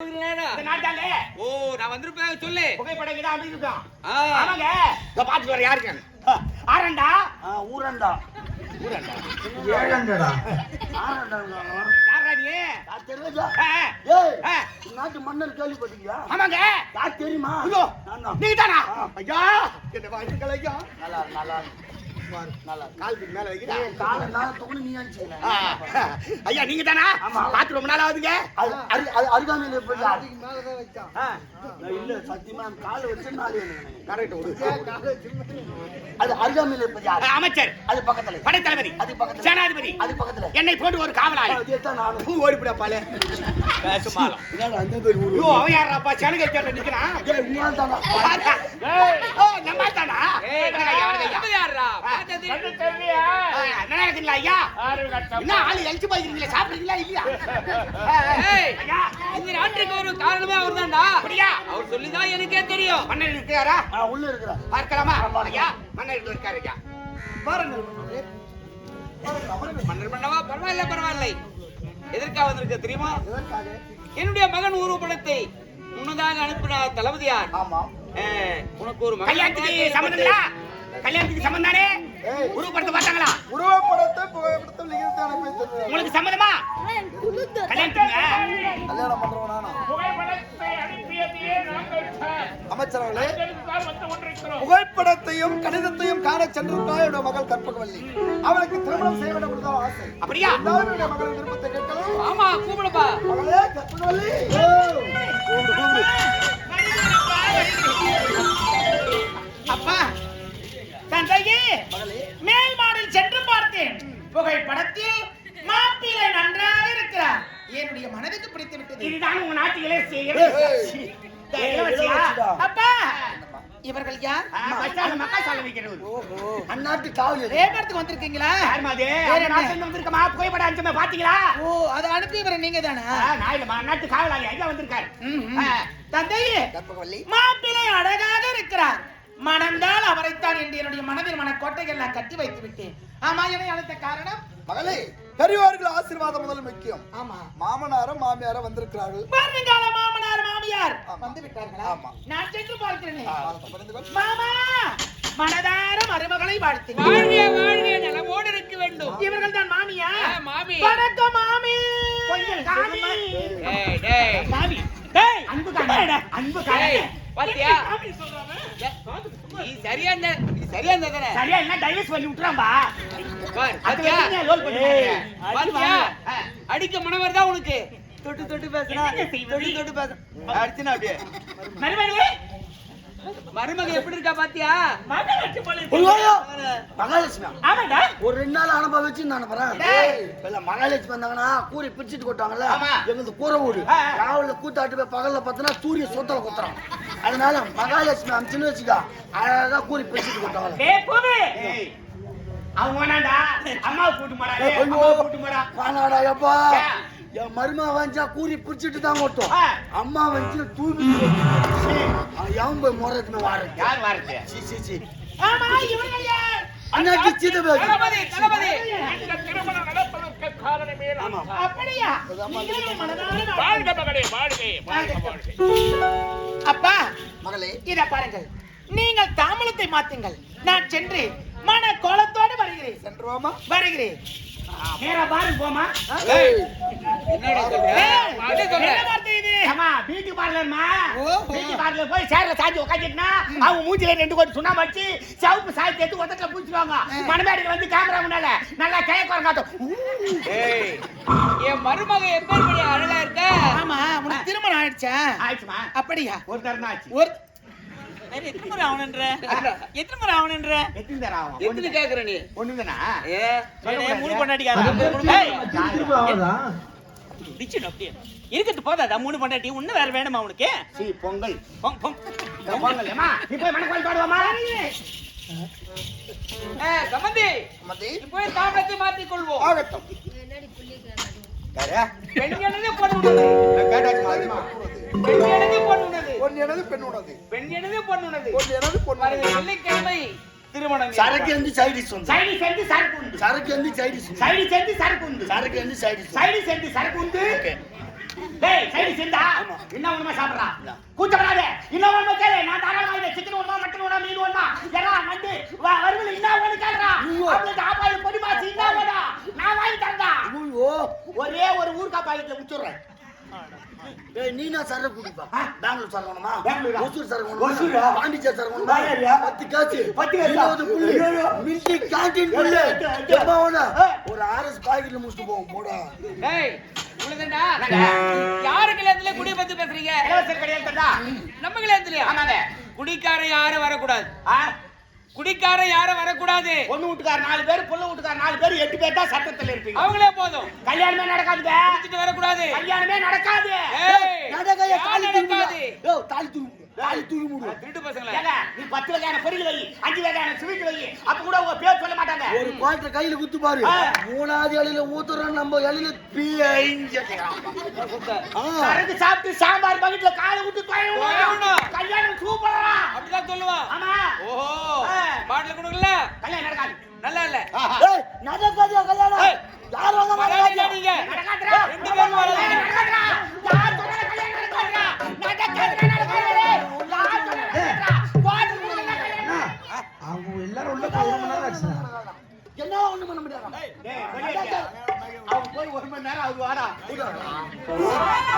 இந்த ஓ நான் வந்திருப்பேன் சொல்லு. புகைப்படம் இருக்கும் ஆ. ஆமாங்க. ஆரண்டா? ஆ, ஊரண்டா. ஊரண்டா. ஏழண்டடா. ஆரண்டா. யாரா நீ? தெரியுதா? ஏய் நாட்டு மன்னர் கேள்விப்பட்டீங்களா ஆமாங்க. யார் தெரியுமா? ஐயோ நான். நீங்க தானா. ஐயா என்ன வாழ்த்துக்கள் ஐயா நல்லா நல்லா. ஐயா நீங்க தானா. பாத்து ரொம்ப நாள் ஆகுதுங்க. அருகாமையில இல்ல, சத்தியமா காலை வச்சு நாலு எனக்கு. கரெக்ட் விடு அது அருகாமையில இருப்பது? அமைச்சர். அது பக்கத்துல. படைத்தளபதி. அது பக்கத்துல. சேனாதிபதி. அது பக்கத்துல. என்னை போட்டு ஒரு காவலாளி. நானும். ஓடிப்புடா பாலே. என்னடா அந்த பேர் ஊரு? அவன் யாராப்பா சனகை கேட்ட நிக்கிறான் ஏய், உன்னால் தானா? ஓ நம்ம தானா ஏய், வணக்கம் ஐயா, வணக்கம் ஐயா. இவன் யார்றா? பார்த்தது ஆ, இருக்குங்களா ஐயா? என்ன ஆளு எழுச்சி போயிருக்கீங்களா சாப்பிடுறீங்களா இல்லையா? ஏய், ஐயா. இந்த நாட்டுக்கு ஒரு காரணமே அவர்தான்டா. அப்படியா? அவர் சொல்லிதான் எனக்கே தெரியும். மன்னர் இருக்கிறாரா? ஆ, உள்ள இருக்கிறா. பார்க்கலாமா. ஐயா மன்னர் இருக்காரு ஐயா. மன்னரே. பண்ணவா பரவாயில்ல பரவாயில்லை. எதற்காக வந்திருக்க தெரியுமா? என்னுடைய மகன் உருவப்படத்தை முன்னதாக அனுப்பின தளபதியார். உனக்கு ஒரு மகன் கல்யாணத்துக்கு கல்யாணத்துக்கு சம்மந்தம் தானே ஏய். உருவப்படுத்த பார்த்தாங்களா உருவப்படத்தை புகைப்படத்தில் நிகழ்த்தி அனுப்பி. உங்களுக்கு சம்மதமா? கல்யாணம் பண்றவன் நானா? புகைப்படத்தை அமைச்சரவர்களே புகைப்படத்தையும் கடிதத்தையும் காண என்னுடைய மகள் கற்பகவல்லி. அவளுக்கு திருமணம் செய்ய வேண்டும் என்றுதான் ஆசை. அப்படியா? என்னுடைய மகளின் விருப்பத்தை கேட்கலாம். ஆமா கூப்பிடுப்பா. மகளே கற்பகவல்லி. கூப்பிடு, கூப்பிடு. அப்பா. மகளே மேல் மாடில் சென்று பார்த்தேன். புகைப்படத்தில் மாப்பிள்ளை நன்றாக இருக்கிறார். என்னுடைய மனதுக்கு பிடித்து விட்டது. இதுதான் உங்க நாட்டு? இளவரசிடா. அப்பா! இவர்கள் யார்? மக்கா சாலை வைக்கிறது. அந்நாட்டு வந்திருக்கீங்களா? யாரும்மா அது? வேற? நாட்டுல வந்திருக்கமா? புகைப்படம் அனுப்பிச்சோமே பாத்தீங்களா ஓ அதை அனுப்பி வர நீங்க தானா நான் இல்லம்மா நாட்டு காவலாளி ஐயா வந்திருக்காரு. தந்தையே மாப்பிள்ளை அழகாக இருக்கிறார். மணந்தால் அவரைத்தான் என்று என்னுடைய மனதில் மனக்கோட்டைகள் நான் கட்டி வைத்து விட்டேன் ஆமா என்னை அழைத்த காரணம்? மகளே பெரியவர்கள் ஆசீர்வாதம் முதல் முக்கியம். ஆமா. மாமனாரும் மாமியாரும் வந்திருக்கிறார்கள். வருங்கால மாமனார் மாமியார். வந்து விட்டார்களா ஆமா. நான் சென்று பார்க்கிறேனே. மாமா மனதார மருமகளை வாழ்த்து வாழ்க வாழ்க நலமோடு இருக்க வேண்டும். இவர்கள் தான் மாமியா மாமி. வணக்கம் மாமி. கொஞ்சம் காமி. டேய் டேய். காமி. டேய், அன்பு காமி. அன்பு காமி. டேய் பாத்தியா? நீ சரியா இருந்த நீ சரியா இருந்த தானே? சரியா என்ன டைவர்ஸ் பண்ணி விட்டுறான்பா பார் அது லோல் பண்ணுவாங்க பாத்தியா? அடிக்க மனவர் தான் உனக்கு. தொட்டு தொட்டு என்ன செய்வது? தொட்டு தொட்டு பேச. அடிச்சுனா அப்படியே. மருமக எப்படி இருக்கா பாத்தியா? மகாலட்சுமி ஆமாடா. ஒரு ரெண்டு நாள் அனுப்ப வச்சு நான் அனுப்புறேன். மகாலட்சுமி வந்தாங்கன்னா கூறி பிரிச்சுட்டு கொட்டாங்கல்ல. எங்களுக்கு கூரை வீடு. ராவுல கூத்தாட்டு போய் பகல்ல பார்த்தனா சூரிய சூத்தல குத்துறான். அதனால மகாலட்சுமி அமிச்சுன்னு வச்சுக்கா. அழகா கூறி பிரிச்சுட்டு பூமி அவங்க வேணாண்டா அம்மாவை கூட்டு அம்மாவை கூட்டு போடா. வானாடா எப்பா? என் மருமா வந்தா கூறி பிரிச்சுட்டு தான் கொட்டும் ஆ. அம்மா வந்து தூக்கி எவன் போய் முறைக்குன்னு வாரு யார் வாரது சி சி சி. ஆமா இவர்கள் யார் அண்ணாச்சி சீத பேசு. தளபதி தளபதி. இந்த திருமணம் நடப்பதற்கு காரணமே ஆமா. நான் அப்படியா நீங்களே மனதார வாழ்க மகளே வாழ்கை வாழ்க வாழ்கை. அப்பா மகளே. இத பாருங்கள். நீங்கள் தாமலத்தை மாத்துங்கள். நான் சென்று மன கோலத்தோடு வருகிறேன் சென்றுவாமா வருகிறேன். நேரா பாரு போமா பியூட்டி பார்லர்மா ஓஹோ. பியூட்டி பார்லர் போய் சேர்ல சாஞ்சி உட்காந்துட்டுனா அவங்க மூஞ்சில ரெண்டு கோடி சுண்ணாம்பு வச்சு சிவப்பு சாயத்தை எடுத்து ஒத்தத்துல பூச்சிடுவாங்க மணமேடைக்கு வந்து கேமரா முன்னால நல்லா கேய குரங்காட்டும் ஏய் என் மருமக எப்பேற்படி அழகா இருக்க ஆமா உனக்கு திருமணம் ஆயிடுச்சா? ஆயிடுச்சுமா. அப்படியா? ஒரு தரம் ஆச்சு. ஒரு எத்தனை முறை ஆகணுன்ற எத்தனை முறை ஆகணுன்ற எத்தனை தரம் ஆகும்? எத்தனை கேக்குற நீ? ஒண்ணு தானா ஏ மூணு பொண்டாட்டிக்காரா அப்படியே இருக்கிறது போதாதா மூணு பொண்டாட்டி? இன்னும் வேற வேணுமா உனக்கு? சி பொங்கல். பொங், பொங். பொங்கல் ஏமா நீ போய் மணக்கோயில் பாடுவாமா? ஏ, தாமரத்தை கொள்வோம். ஆகட்டும். யாரு? பெண் எனது பொன் உணவு கேட்டாச்சு மாதிரிமா பெண் எனது பொன் எனது பெண் உணது பெண் எனது பொன் உணவு பொன் எனது வருகிற வெள்ளிக்கிழமை திருமணம் சரக்கு வந்து சைடிஸ் வந்து சைடு சேர்ந்து சரக்கு உண்டு. சரக்கு வந்து சைடிஸ் சைடு சேர்ந்து சரக்கு உண்டு. சரக்கு வந்து சைடிஸ் சைடு சேர்ந்து சரக்கு உண்டு. டேய் சைடு சிந்தா என்ன உண்மை சாப்பிடுறா? கூச்சப்படாத. இன்னும் ஒண்ணு கேளு. நான் தாராளமா இதை சிக்கன் உணவா மட்டன் உணவா மீன் உணவா எறா நண்டு. வ- வறுவல் என்ன ஒண்ணு ஐயோ. அவளுக்கு ஆப்பாயில் பொடி மாசு என்ன நான் வாங்கி தரதா ஐயோ ஒரே ஒரு ஊர்க்கா பாக்கெட்ல நீ நான் சரக்கு குடிப்பா. பெங்களூர் சரக்கு வேணுமா? பெங்களூரா? ஒசூர் சரக்கு ஒசூரா? வேணுமா பாண்டிச்சேரி சரக்கு வேணுமா? வேறயா? பத்து காசு? இருபது புள்ளி. மில்டி கேண்டீன் புள்ளி. ஒரு ஆர்எஸ் பாக்கெட்ல முடிச்சுட்டு போவோம் போடா? யாரு கல்யாணத்துல குடிய பத்தி பேசுறீங்க? நம்ம கல்யாணத்துலயா ஆமாங்க. குடிக்காரன் யாரும் வரக்கூடாது. ஆ குடிக்காரன் யாரும் வரக்கூடாது. பொண்ணு வீட்டுக்கார நாலு பேர் பொண்ணு வீட்டுக்கார நாலு பேர் எட்டு பேர் தான் சட்டத்துல இருப்பீங்க. அவங்களே போதும். கல்யாணமே நடக்காதுங்க. குடிச்சிட்டு வரக்கூடாது. கல்யாணமே நடக்காது. யார் தாலி தூக்கி நடக்காது? யோ தாலி தூக்கி தாலி தூக்கி மூடு திருட்டு பசங்களா. நீ பத்து வகையான பொரியல் வை. அஞ்சு வகையான ஸ்வீட் வை. அப்ப கூட உங்க பேர் சொல்ல மாட்டாங்க. ஒரு குவாட்டர் கையில குத்து பாரு. மூணாவது இலையில ஊத்துறோம் நம்ம பிழைஞ்சு ஆ. சரக்கு சாப்பிட்டு சாம்பார் பக்கெட்ல காலை விட்டு. கல்யாணம் சூப்பரா. அப்படிதான் சொல்லுவான். ஆமா. ஓஹோ. கல்யாணம் நடக்காது நல்லா இல்ல ஏய், நடக்காதியா கல்யாணம். யார் வராதீங்க மாட்டாங்க நீங்க நடக்காதுடா. ரெண்டு பேரும். ஏய், நடக்காதுடா. யார் சொன்னாலும் கல்யாணம் நடக்காதுடா. நடக்காதுடா, நடக்காதுடா. யார் சொன்னாலும் நடக்காதுடா. கோர்ட்டு கொடுக்கலன்னா கல்யாணம். அவங்க எல்லாரும் உள்ள போய் ஒரு மணி நேரம் ஆச்சுடா. என்ன ஒண்ணு பண்ண முடியாது. அவங்க போய் ஒரு மணி நேரம் ஆகுது வாடா